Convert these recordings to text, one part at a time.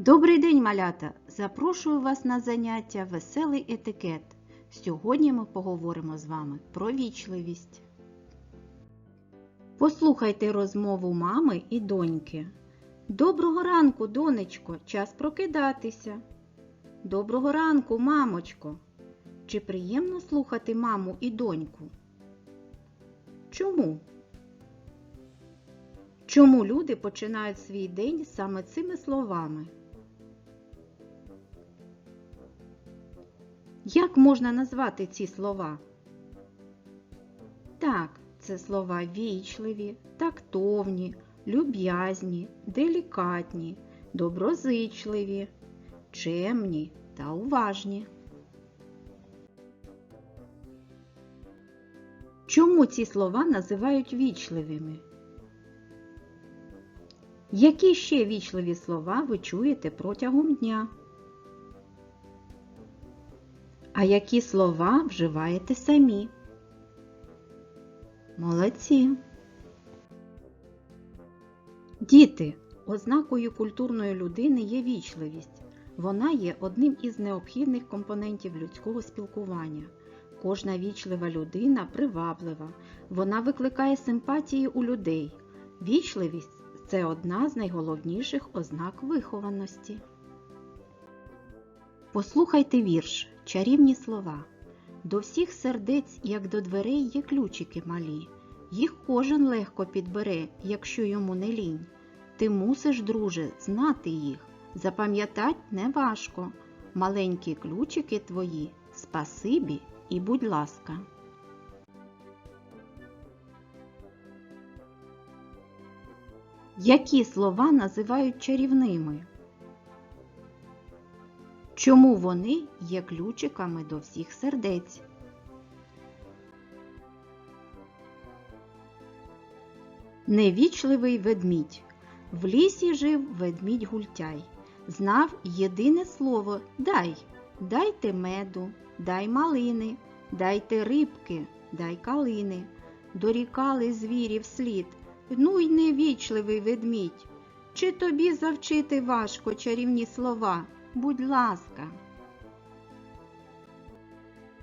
Добрий день, малята! Запрошую вас на заняття Веселий етикет. Сьогодні ми поговоримо з вами про вічливість. Послухайте розмову мами і доньки. Доброго ранку, донечко, час прокидатися. Доброго ранку, мамочко. Чи приємно слухати маму і доньку? Чому? Чому люди починають свій день саме цими словами? Як можна назвати ці слова? Так, це слова вічливі, тактовні, люб'язні, делікатні, доброзичливі, чемні та уважні. Чому ці слова називають вічливими? Які ще вічливі слова ви чуєте протягом дня? А які слова вживаєте самі? Молодці. Діти, ознакою культурної людини є вічливість. Вона є одним із необхідних компонентів людського спілкування. Кожна вічлива людина приваблива. Вона викликає симпатії у людей. Вічливість це одна з найголовніших ознак вихованості. Послухайте вірш, чарівні слова. До всіх сердець, як до дверей, є ключики малі. Їх кожен легко підбере, якщо йому не лінь. Ти мусиш, друже, знати їх. Запам'ятать неважко. Маленькі ключики твої, спасибі і будь ласка. Які слова називають чарівними? Чому вони є ключиками до всіх сердець? Невічливий ведмідь. В лісі жив ведмідь гультяй. Знав єдине слово дай. Дайте меду, дай малини, дайте рибки, дай калини. Дорікали звірі вслід. Ну й невічливий ведмідь. Чи тобі завчити важко чарівні слова? Будь ласка.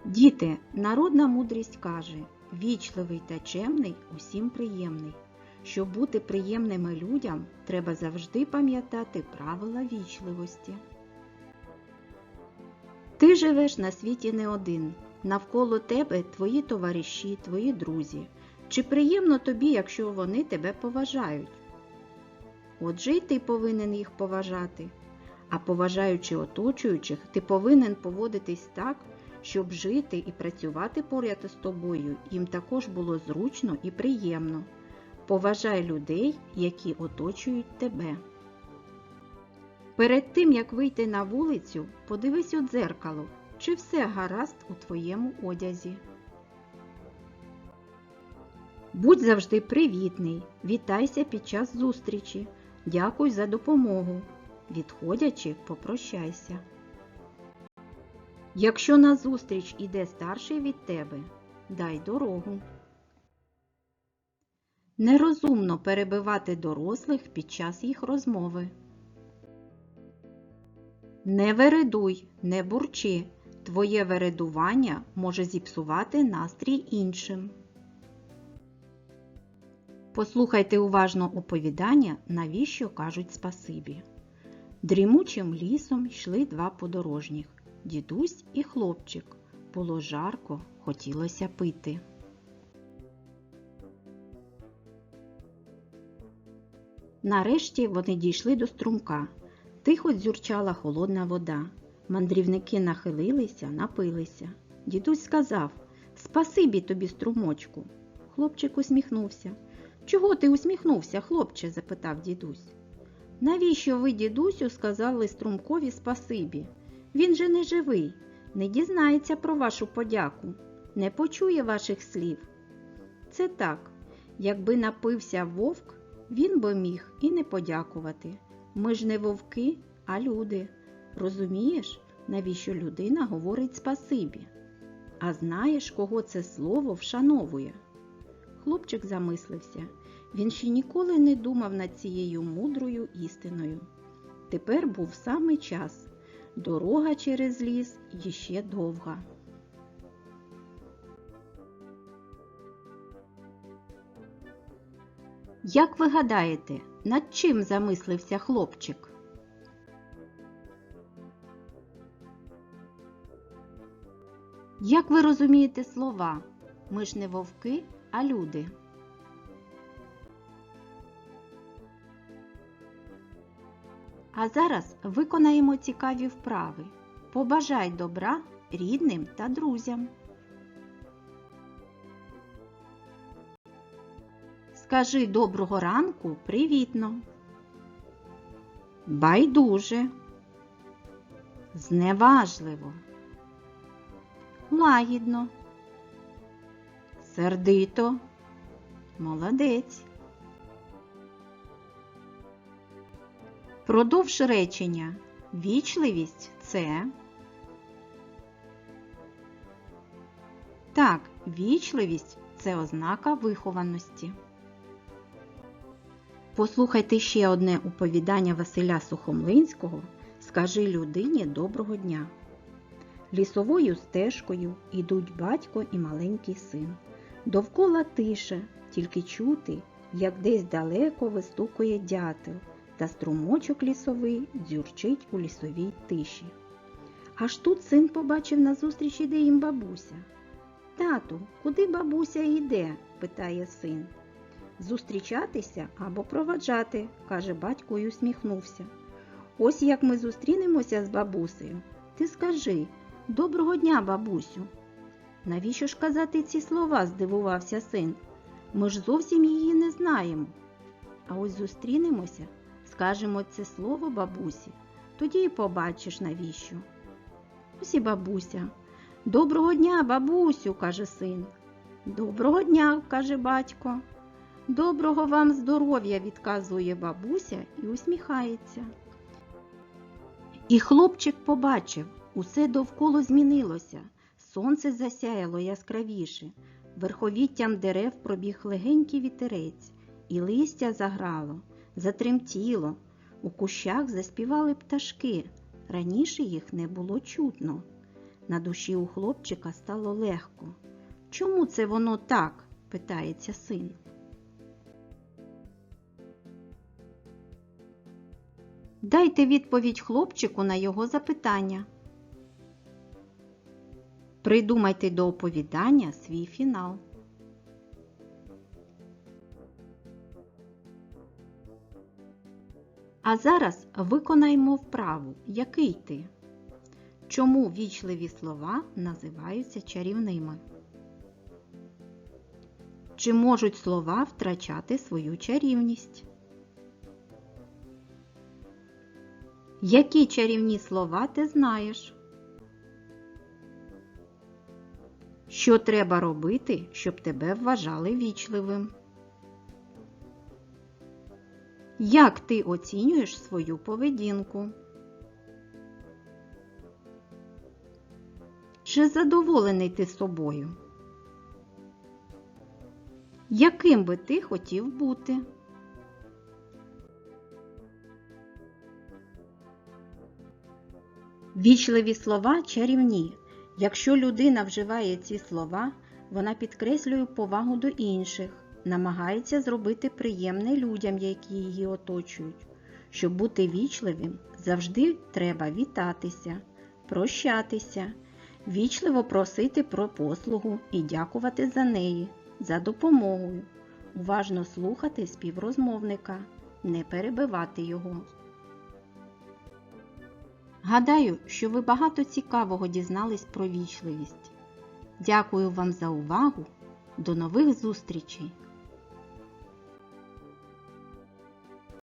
Діти, народна мудрість каже, вічливий та чемний усім приємний. Щоб бути приємними людям, треба завжди пам'ятати правила вічливості. Ти живеш на світі не один. Навколо тебе твої товариші, твої друзі. Чи приємно тобі, якщо вони тебе поважають? Отже, й ти повинен їх поважати. А поважаючи оточуючих, ти повинен поводитись так, щоб жити і працювати поряд із тобою їм також було зручно і приємно. Поважай людей, які оточують тебе. Перед тим, як вийти на вулицю, подивись у дзеркало, чи все гаразд у твоєму одязі. Будь завжди привітний, вітайся під час зустрічі, дякуй за допомогу. Відходячи, попрощайся. Якщо на зустріч іде старший від тебе, дай дорогу. Нерозумно перебивати дорослих під час їх розмови. Не вередуй, не бурчи. Твоє вередування може зіпсувати настрій іншим. Послухайте уважно оповідання, навіщо кажуть спасибі. Дрімучим лісом йшли два подорожніх дідусь і хлопчик. Було жарко, хотілося пити. Нарешті вони дійшли до струмка. Тихо дзюрчала холодна вода. Мандрівники нахилилися, напилися. Дідусь сказав Спасибі тобі, струмочку. Хлопчик усміхнувся. Чого ти усміхнувся, хлопче? запитав дідусь. Навіщо ви, дідусю, сказали струмкові спасибі? Він же не живий, не дізнається про вашу подяку, не почує ваших слів. Це так, якби напився вовк, він би міг і не подякувати. Ми ж не вовки, а люди. Розумієш, навіщо людина говорить спасибі? А знаєш, кого це слово вшановує? Хлопчик замислився. Він ще ніколи не думав над цією мудрою істиною. Тепер був саме час. Дорога через ліс іще довга. Як ви гадаєте, над чим замислився хлопчик? Як ви розумієте слова? Ми ж не вовки, а люди. А зараз виконаємо цікаві вправи. Побажай добра рідним та друзям. Скажи доброго ранку привітно. Байдуже. Зневажливо. Лагідно. Сердито. Молодець. Продовж речення. Вічливість це. Так, вічливість це ознака вихованості. Послухайте ще одне оповідання Василя Сухомлинського Скажи людині доброго дня. Лісовою стежкою ідуть батько і маленький син. Довкола тиша, тільки чути, як десь далеко вистукує дятел, та струмочок лісовий дзюрчить у лісовій тиші. Аж тут син побачив назустріч іде їм бабуся. Тату, куди бабуся йде? питає син. Зустрічатися або проваджати, каже батько і усміхнувся. Ось як ми зустрінемося з бабусею. Ти скажи доброго дня, бабусю. Навіщо ж казати ці слова? здивувався син. Ми ж зовсім її не знаємо. А ось зустрінемося, скажемо це слово бабусі, тоді й побачиш навіщо. Ось і бабуся. Доброго дня, бабусю, каже син. Доброго дня, каже батько. Доброго вам здоров'я, відказує бабуся і усміхається. І хлопчик побачив, усе довкола змінилося. Сонце засяяло яскравіше, верховіттям дерев пробіг легенький вітерець, і листя заграло, затремтіло, у кущах заспівали пташки. Раніше їх не було чутно. На душі у хлопчика стало легко. Чому це воно так? питається син. Дайте відповідь хлопчику на його запитання. Придумайте до оповідання свій фінал. А зараз виконаємо вправу Який ти? Чому вічливі слова називаються чарівними? Чи можуть слова втрачати свою чарівність? Які чарівні слова ти знаєш? Що треба робити, щоб тебе вважали вічливим? Як ти оцінюєш свою поведінку? Чи задоволений ти собою? Яким би ти хотів бути? Вічливі слова чарівні. Якщо людина вживає ці слова, вона підкреслює повагу до інших, намагається зробити приємне людям, які її оточують. Щоб бути вічливим, завжди треба вітатися, прощатися, вічливо просити про послугу і дякувати за неї, за допомогою, уважно слухати співрозмовника, не перебивати його. Гадаю, що ви багато цікавого дізнались про вічливість. Дякую вам за увагу. До нових зустрічей!